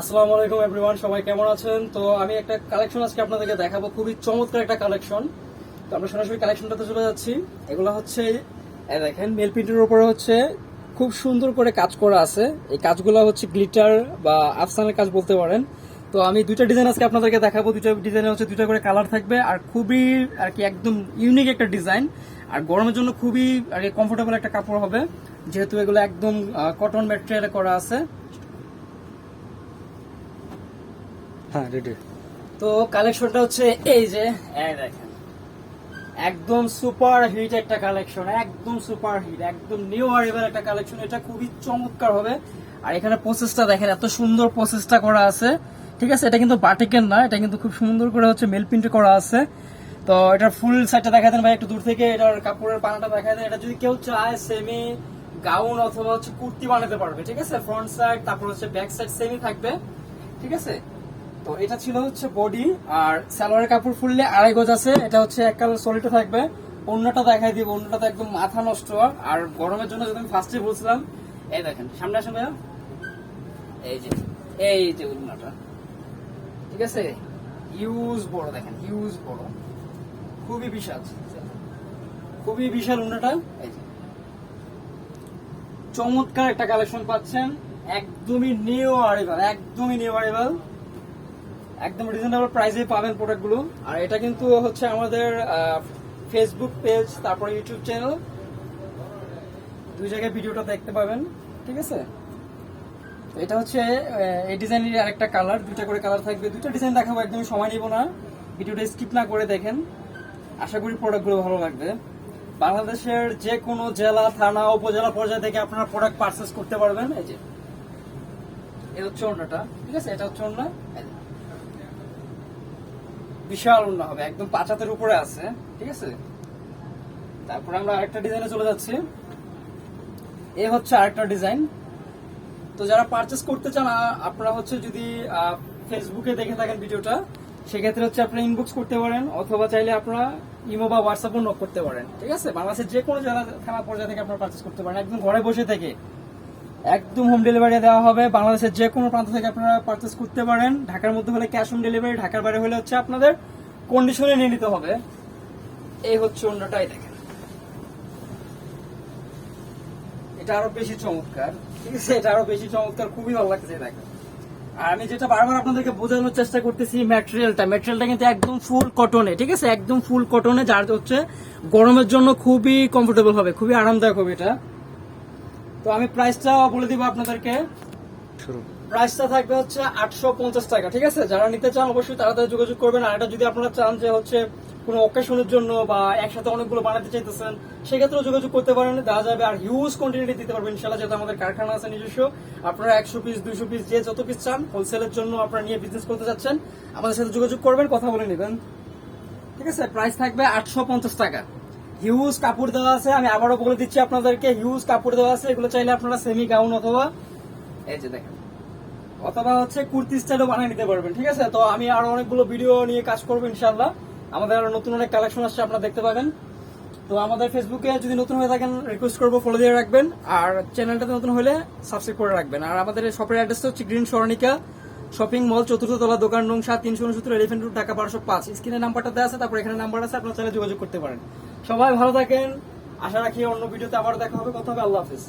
আসসালামু আলাইকুম এভরিওয়ান, সবাই কেমন আছেন? তো আমি একটা কালেকশন আজকে আপনাদেরকে দেখাবো, খুবই চমৎকার একটা কালেকশন তো আমরা সরাসরি কালেকশনটাতে চলে যাচ্ছি। এগুলো হচ্ছে দেখেন মেল প্রিন্টের উপরে হচ্ছে খুব সুন্দর করে কাজ করা আছে। এই কাজগুলো হচ্ছে গ্লিটার বা আফসানের কাজ বলতে পারেন। তো আমি দুইটা ডিজাইন আজকে আপনাদেরকে দেখাবো। দুইটা ডিজাইনে হচ্ছে দুইটা করে কালার থাকবে আর খুবই আর কি একদম ইউনিক একটা ডিজাইন আর গরমের জন্য খুবই আর কি কমফোর্টেবল একটা কাপড় হবে। যেহেতু এগুলো একদম কটন ম্যাটেরিয়ালে করা আছে। হ্যাঁ রেডি তো কালেকশনটা হচ্ছে এই যে দেখেন। একদম সুপার হিট একটা কালেকশন একদম সুপার হিট একদম নিউ আরিভাল একটা কালেকশন এটা খুবই চমৎকার হবে। আর এখানে প্রসেসটা দেখেন, এত সুন্দর প্রসেসটা করা আছে। ঠিক আছে, এটা কিন্তু বাটিকের না, এটা কিন্তু খুব সুন্দর করে হচ্ছে মেল প্রিন্ট করা আছে। তো এটার ফুল সাইডটা দেখা দেন ভাই, একটু দূর থেকে এটার কাপড়ের পানাটা দেখা দেন। এটা যদি কেউ চায় সেমি গাউন অথবা হচ্ছে কুর্তি বানাতে পারবে, ঠিক আছে? ফ্রন্ট সাইড তারপর হচ্ছে ব্যাক সাইড সেমি থাকবে, ঠিক আছে? তো এটা ছিল হচ্ছে বডি আর সালোয়ারের কাপড় ফুললে আড়াই গজ আছে, এটা হচ্ছে এক কালার সলিডে থাকবে। অন্যটা দেখাই দিব, অন্যটা তো একদম মাথা নষ্ট। আর গরমের জন্য যদি আমি ফার্স্টে বলছিলাম, এই দেখেন, সামনে আসেন ভাইয়া। এই যে এই যে অন্যটা ঠিক আছে? ইউজ বড়, দেখেন ইউজ বড়। খুবই বিশাল। খুবই বিশাল অন্যটা এই যে। চমৎকার একটা কালেকশন পাচ্ছেন, একদমই নিউ আরিভাল একদমই নিউ আরিভাল একদম রিজনেবল প্রাইসে পাবেন প্রোডাক্টগুলো আর এটা কিন্তু হচ্ছে আমাদের ফেসবুক পেজ তারপর ইউটিউব চ্যানেল দুই জায়গায় ভিডিওটা দেখতে পাবেন, ঠিক আছে? এটা হচ্ছে এই ডিজাইনের আরেকটা কালার দুইটা করে কালার থাকবে। দুইটা ডিজাইন দেখাবো, একদমই সময় নিব না। ভিডিওটা স্কিপ না করে দেখেন। আশা করি প্রোডাক্টগুলো ভালো লাগবে। বাংলাদেশের যে কোনো জেলা, থানা, উপজেলা পর্যায় থেকে আপনারা প্রোডাক্ট পারচেস করতে পারবেন। এই যে এটা হচ্ছে অন্যটা ঠিক আছে? এটা হচ্ছে অন্য। বিশাল অন্য হবে, একদম পাঁচাতের উপরে আছে, ঠিক আছে? তারপরে আমরা আরেকটা ডিজাইনে চলে যাচ্ছি। এ হচ্ছে আরেকটা ডিজাইন তো যারা পারচেস করতে চান আপনারা হচ্ছে যদি ফেসবুকে দেখে থাকেন ভিডিওটা, সেক্ষেত্রে হচ্ছে আপনারা ইনবক্স করতে পারেন, অথবা চাইলে আপনারা ইমো বা হোয়াটসঅ্যাপও নক করতে পারেন, ঠিক আছে? বাংলাদেশের যে কোনো জেলা, থানা, পর্যায়ে থেকে আপনারা পারচেস করতে পারেন, একদম ঘরে বসে থেকে। একদম হোম ডেলিভারি দেওয়া হবে। বাংলাদেশের যে কোনো প্রান্ত থেকে আপনারা পারচেস করতে পারেন। ঢাকার মধ্যে হলে ক্যাশ অন ডেলিভারি ঢাকার বাইরে হলে হচ্ছে আপনাদের কন্ডিশনে নিয়ে নিতে হবে। এই হচ্ছে অন্যটাই দেখেন। এটা আরও বেশি চমৎকার। ঠিক আছে? এটা আরও বেশি চমৎকার। খুবই ভালো লাগছে দেখেন। আর আমি যেটা বারবার আপনাদেরকে বোঝানোর চেষ্টা করতেছি ম্যাটেরিয়ালটা ম্যাটেরিয়ালটা কিন্তু একদম ফুল কটনে ঠিক আছে? একদম ফুল কটনে যার হচ্ছে গরমের জন্য খুবই কমফোর্টেবল হবে, খুবই আরামদায়ক হবে এটা। তো আমি প্রাইসটা বলে দিব আপনাদেরকে। শুরু প্রাইসটা থাকবে হচ্ছে আটশো পঞ্চাশ টাকা ঠিক আছে? যারা নিতে চান অবশ্যই তাড়াতাড়ি যোগাযোগ করবেন। আর এটা যদি আপনারা চান যে হচ্ছে কোনো অকেশনের জন্য বা একসাথে অনেকগুলো বানাতে চাইতেছেন সেক্ষেত্রেও যোগাযোগ করতে পারেন। দেওয়া যাবে আর হিউজ কোয়ান্টিটি দিতে পারবেন ইনশাল্লাহ যেহেতু আমাদের কারখানা আছে নিজস্ব। আপনারা একশো পিস দুইশো পিস যে যত পিস চান হোলসেলের জন্য আপনারা নিয়ে বিজনেস করতে যাচ্ছেন। আমাদের সাথে যোগাযোগ করবেন কথা বলে নেবেন। ঠিক আছে? প্রাইস থাকবে আটশো পঞ্চাশ টাকা। হিউজ কাপড় দেওয়া আছে, আমি আবারও বলে দিচ্ছি আপনাদেরকে হিউজ কাপড় দেওয়া আছে, এগুলো চাইলে আপনারা সেমি গাউন অথবা এই যে দেখেন, অথবা হচ্ছে কুর্তি স্টাইলও বানিয়ে নিতে পারবেন, ঠিক আছে? তো আমি আরও অনেকগুলো ভিডিও নিয়ে কাজ করব ইনশাল্লাহ আমাদের আরও নতুন অনেক কালেকশন আসছে, আপনারা দেখতে পাবেন। তো আমাদের ফেসবুকে যদি নতুন হয়ে থাকেন রিকোয়েস্ট করব ফলো দিয়ে রাখবেন। আর চ্যানেলটাতে নতুন হলে সাবস্ক্রাইব করে রাখবেন। আর আমাদের শপের অ্যাড্রেস হচ্ছে গ্রিন সরণিকা শপিং মল, চতুর্থ তলা, দোকান নং সাত, তিনশো উনসত্তর এলিফেন্ট রোড ঢাকা বারোশো পাঁচ। স্ক্রিনের নাম্বারটা দেওয়া আছে, তারপর এখানে নাম্বার আছে, আপনার চাইলে যোগাযোগ করতে পারেন। সবাই ভালো থাকেন, আশা রাখি অন্য ভিডিওতে আবার দেখা হবে, কথা হবে, আল্লাহ হাফিজ।